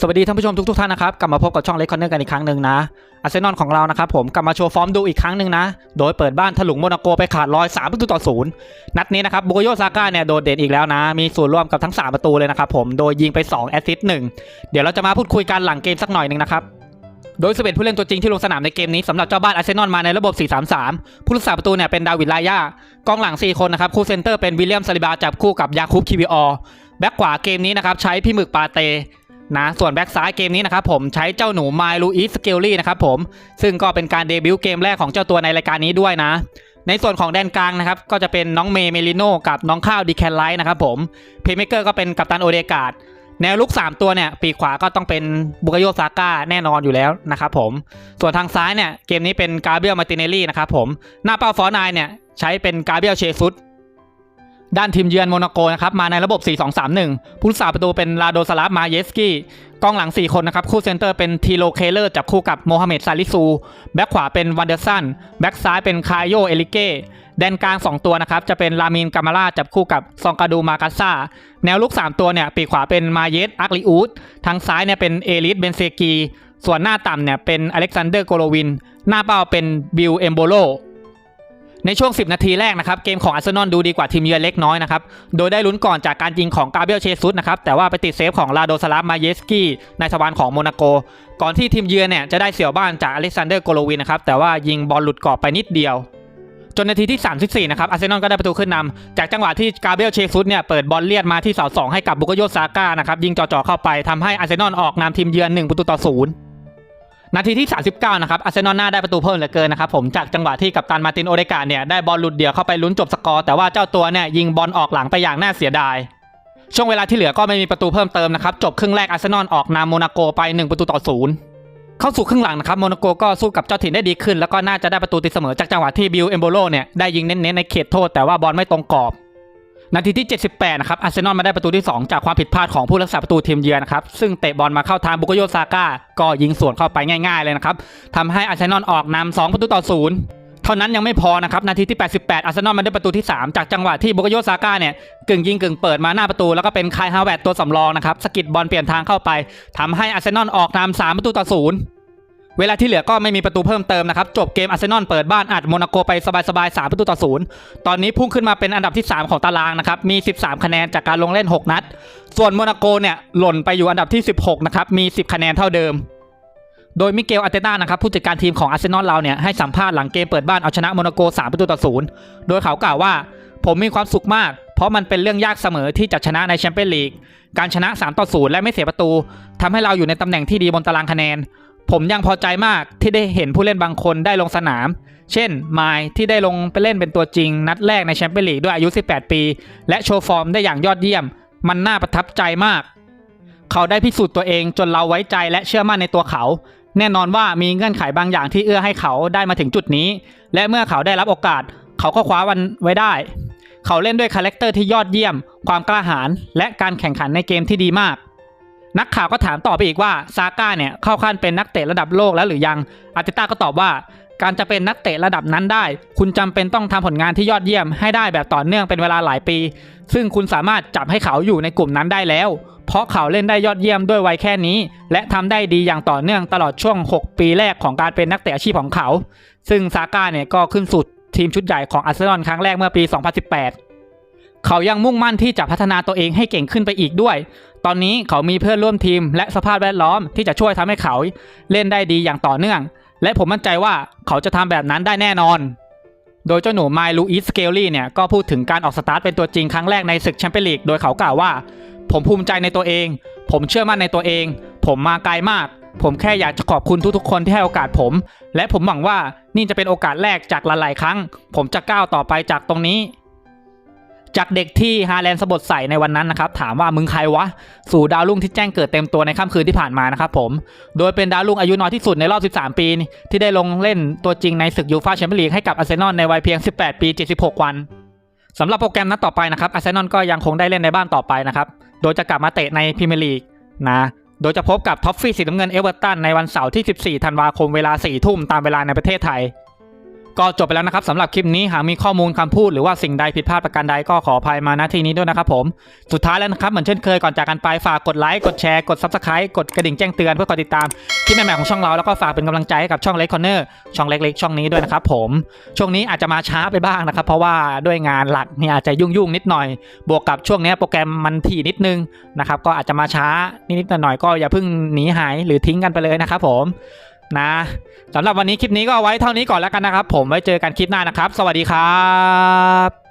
สวัสดีท่านผู้ชมทุกๆท่านนะครับ กลับมาพบกับช่องเล็กคอนเนอร์กันอีกครั้งหนึ่งนะอาร์เซนอลของเรานะครับผมกลับมาโชว์ฟอร์มดูอีกครั้งหนึ่งนะ โดยเปิดบ้านถลุงโมนาโกไปขาดลอย3ประตูต่อศูนย์นัดนี้นะครับบุโกโยซาก้าเนี่ยโดดเด่นอีกแล้วนะ มีส่วนร่วมกับทั้ง 3 ประตูเลยนะครับผมโดยยิงไป2แอสซิสต์หนึ่งเดี๋ยวเราจะมาพูดคุยกันหลังเกมสักหน่อยหนึ่งนะครับโดย11ผู้เล่นตัวจริงที่ลงสนามในเกมนี้สำหรับเจ้าบ้านอาร์เซนอลมาในระบบ 4-3-3 ผู้รักษาประตูเนี่ยเป็นดาวิดลายากองหลัง 4 คนนะครับคู่เซนเตอร์เป็นวิลเลียมซาลิบาจับคู่กับยาคูบคิวิออแบ็กขวาเกมนี้นะครับใช้พี่หมึกปาเต นะส่วนแบ็กซ้ายเกมนี้นะครับผมใช้เจ้าหนูไมลูอิสเกลลี่นะครับผมซึ่งก็เป็นการเดบิวต์เกมแรกของเจ้าตัวในรายการนี้ด้วยนะ ในส่วนของแดนกลางนะครับก็จะเป็นน้องเมย์เมลิโนกับน้องข้าวดีแคนไลท์นะครับผมเพย์เมเกอร์ก็เป็นกัปตันโอเดกาดแนวลุก 3 ตัวเนี่ยปีกขวาก็ต้องเป็นบุกโยซาก้าแน่นอนอยู่แล้วนะครับผมส่วนทางซ้ายเนี่ยเกมนี้เป็นกาเบียลมาติเนลลี่นะครับผมหน้าเป้าฟอร์นายเนี่ยใช้เป็นกาเบียลเชซุส ด้านทีมเยือนโมนาโกนะครับมาในระบบ 4-2-3-1 ผู้รักษาประตูเป็นลาโดสลาฟมาเยสกี้กองหลัง 4 คนนะครับ คู่เซนเตอร์เป็นทีโลเคเลอร์จับคู่กับโมฮัมเหม็ดซาลิซู แบ็คขวาเป็นวันเดอร์สัน แบ็คซ้ายเป็นคายโยเอลิเก้แดนกลาง 2 ตัวนะครับ จะเป็นลามินกามาล่าจับคู่กับซองกาดูมากาซาแนวลุก 3 ตัวเนี่ยปีกขวาเป็นมาเยสอักลิอูดทางซ้ายเนี่ยเป็นเอลิสเบนเซกีส่วนหน้าต่ำเนี่ยเป็นอเล็กซานเดอร์โกโลวิน หน้าเป้าเป็นบิลเอมโบโล ในช่วง 10 นาทีแรกนะครับเกมของอาร์เซนอลดูดีกว่าทีมเยือนเล็กน้อยนะครับโดยได้ลุ้นก่อนจากการยิงของกาเบียลเชซุสนะครับแต่ว่าไปติดเซฟของลาโดสลาฟมาเยสกี้ในสวานของโมนาโก ก่อนที่ทีมเยือนเนี่ยจะได้เสี่ยวบ้านจากอเล็กซานเดอร์โกโลวินนะครับแต่ว่ายิงบอลหลุดกรอบไปนิดเดียวจนนาทีที่ 34 นะครับ อาร์เซนอลก็ได้ประตูขึ้นนำจากจังหวะที่กาเบรียลเชซุสเนี่ย เปิดบอลเลียดมาที่เสาสองให้กับบุกโยซาก้านะครับ ยิงจ่อๆเข้าไปทำให้อาร์เซนอลออกนำทีมเยือน 1 ประตูต่อศู นาทีที่ 39 นะครับ อาร์เซนอลหน้าได้ประตูเพิ่มเหลือเกินนะครับผมจากจังหวะที่กัปตันมาตินโอเดกาเนี่ยได้บอลหลุดเดี่ยวเข้าไปลุ้นจบสกอร์แต่ว่าเจ้าตัวเนี่ยยิงบอลออกหลังไปอย่างน่าเสียดาย ช่วงเวลาที่เหลือก็ไม่มีประตูเพิ่มเติมนะครับจบครึ่งแรกอาร์เซนอลออกนำโมนาโกไป 1 ประตูต่อศูนย์เข้าสู่ครึ่งหลังนะครับโมนาโกก็สู้กับเจ้าถิ่นได้ดีขึ้น แล้วก็น่าจะได้ประตูตีเสมอจากจังหวะที่บิลเอมโบโลเนี่ยได้ยิงเน้นๆในเขตโทษแต่ว่าบอลไม่ตรงกรอบ นาทีที่ 78 นะครับ อาร์เซนอลมาได้ประตูที่ 2 จากความผิดพลาดของผู้รักษาประตูทีมเยือนนะครับ ซึ่งเตะบอลมาเข้าทางบุกโยซาก้า ก็ยิงสวนเข้าไปง่ายๆเลยนะครับทำให้อาร์เซนอลออกนำ2ประตูต่อศูนย์เท่านั้นยังไม่พอนะครับ นาทีที่ 88 อาร์เซนอลมาได้ประตูที่ 3 จากจังหวะที่บุกโยซาก้าเนี่ยกึ่งยิงกึ่งเปิดมาหน้าประตู แล้วก็เป็นคายฮาวเวตตัวสำรองนะครับสกิดบอลเปลี่ยนทางเข้าไปทำให้อาร์เซนอลออกนำ3ประตูต่อศูนย์ เวลาที่เหลือก็ไม่มีประตูเพิ่มเติมนะครับ จบเกมอาร์เซนอลเปิดบ้านอัดโมนาโกไปสบายๆ3ประตูต่อศูนย์ตอนนี้พุ่งขึ้นมาเป็นอันดับที่ 3 ของตารางนะครับ มี 13 คะแนนจากการลงเล่น 6 นัด ส่วนโมนาโกเนี่ยหล่นไปอยู่อันดับที่ 16 นะครับ มี 10 คะแนนเท่าเดิม โดยมิเกลอาร์เตต้านะครับผู้จัดการทีมของอาร์เซนอลเราเนี่ยให้สัมภาษณ์หลังเกมเปิดบ้านเอาชนะโมนาโก3ประตูต่อศูนย์โดยเขากล่าวว่า ผมมีความสุขมากเพราะมันเป็นเรื่องยากเสมอที่จะชนะในแชมเปี้ยนลีก การชนะ 3 ต่อ 0 และไม่เสียประตูทำให้เราอยู่ในตำแหน่งที่ดีบนตารางคะแนน ผมยังพอใจมากที่ได้เห็นผู้เล่นบางคนได้ลงสนาม เช่นไมล์ที่ได้ลงไปเล่นเป็นตัวจริง นัดแรกในแชมเปี้ยนลีกด้วยอายุ 18 ปี และโชว์ฟอร์มได้อย่างยอดเยี่ยม มันน่าประทับใจมาก เขาได้พิสูจน์ตัวเองจนเราไว้ใจและเชื่อมั่นในตัวเขา แน่นอนว่ามีเงื่อนไขบางอย่างที่เอื้อให้เขาได้มาถึงจุดนี้ และเมื่อเขาได้รับโอกาส เขาก็คว้าวันไว้ได้ เขาเล่นด้วยคาแรคเตอร์ที่ยอดเยี่ยม ความกล้าหาญและการแข่งขันในเกมที่ดีมาก นักข่าวก็ถามต่อไปอีกว่าซาก้าเนี่ยเข้าขั้นเป็นนักเตะระดับโลกแล้วหรือยังอาร์เตต้าก็ตอบว่า การจะเป็นนักเตะระดับนั้นได้ คุณจำเป็นต้องทำผลงานที่ยอดเยี่ยมให้ได้แบบต่อเนื่องเป็นเวลาหลายปี ซึ่งคุณสามารถจับให้เขาอยู่ในกลุ่มนั้นได้แล้ว เพราะเขาเล่นได้ยอดเยี่ยมด้วยวัยแค่นี้ และทำได้ดีอย่างต่อเนื่องตลอดช่วง 6 ปีแรกของการเป็นนักเตะอาชีพของเขา ซึ่งซาก้าเนี่ยก็ขึ้นสุดทีมชุดใหญ่ของอาร์เซนอลครั้งแรกเมื่อปี 2018 เขายังมุ่งมั่นที่จะพัฒนาตัวเองให้เก่งขึ้นไปอีกด้วย ตอนนี้เขามีเพื่อนร่วมทีมและสภาพแวดล้อมที่จะช่วยทำให้เขาเล่นได้ดีอย่างต่อเนื่อง และผมมั่นใจว่าเขาจะทำแบบนั้นได้แน่นอน โดยเจ้าหนูไมลูอิสเกลลี่เนี่ยก็พูดถึงการออกสตาร์ทเป็นตัวจริงครั้งแรกในศึกแชมเปี้ยนลีกโดยเขากล่าวว่า ผมภูมิใจในตัวเอง ผมเชื่อมั่นในตัวเอง ผมมาไกลมาก ผมแค่อยากจะขอบคุณทุกๆ คนที่ให้โอกาสผม และผมหวังว่านี่จะเป็นโอกาสแรกจากหลายๆครั้ง ผมจะก้าวต่อไปจากตรงนี้ จากเด็กที่ฮาแลนด์สะบดใส่ในวันนั้นนะครับถามว่ามึงใครวะ สู่ดาวรุ่งที่แจ้งเกิดเต็มตัวในค่ำคืนที่ผ่านมานะครับผม โดยเป็นดาวรุ่งอายุน้อยที่สุดในรอบ 13 ปี ที่ได้ลงเล่นตัวจริงในศึกยูฟ่าแชมเปี้ยนลีกให้กับอาร์เซนอลในวัยเพียง 18 ปี 76 วันสำหรับโปรแกรมนัดต่อไปนะครับอาร์เซนอลก็ยังคงได้เล่นในบ้านต่อไปนะครับโดยจะกลับมาเตะในพรีเมียร์ลีกนะโดยจะพบกับท็อฟฟี่สีน้ำเงินเอเวอร์ตันในวันเสาร์ที่ 14 ธันวาคมเวลา 4 ทุ่มตามเวลาในประเทศไทย ก็จบไปแล้วนะครับสำหรับคลิปนี้หากมีข้อมูลคำพูดหรือว่าสิ่งใดผิดพลาดประการใดก็ขออภัยมาณที่นี้ด้วยนะครับผม สุดท้ายแล้วนะครับเหมือนเช่นเคยก่อนจากกันไปฝากกดไลค์กดแชร์กด subscribe กดกระดิ่งแจ้งเตือนเพื่อคอยติดตามคลิปใหม่ๆของช่องเราแล้วก็ฝากเป็นกำลังใจให้กับช่องเล็กคอนเนอร์ช่องเล็กๆ ช่องนี้ด้วยนะครับผมช่วงนี้อาจจะมาช้าไปบ้างนะครับเพราะว่าด้วยงานหลักเนี่ยอาจจะยุ่งๆนิดหน่อย บวกกับช่วงนี้โปรแกรมมันถี่นิดนึงนะครับก็อาจจะมาช้านิดๆหน่อยๆก็อย่าเพิ่งหนีหายหรือทิ้งกันไปเลยนะครับผม นะสำหรับวันนี้คลิปนี้ก็เอาไว้เท่านี้ก่อนแล้วกันนะครับ ผมไว้เจอกันคลิปหน้านะครับ สวัสดีครับ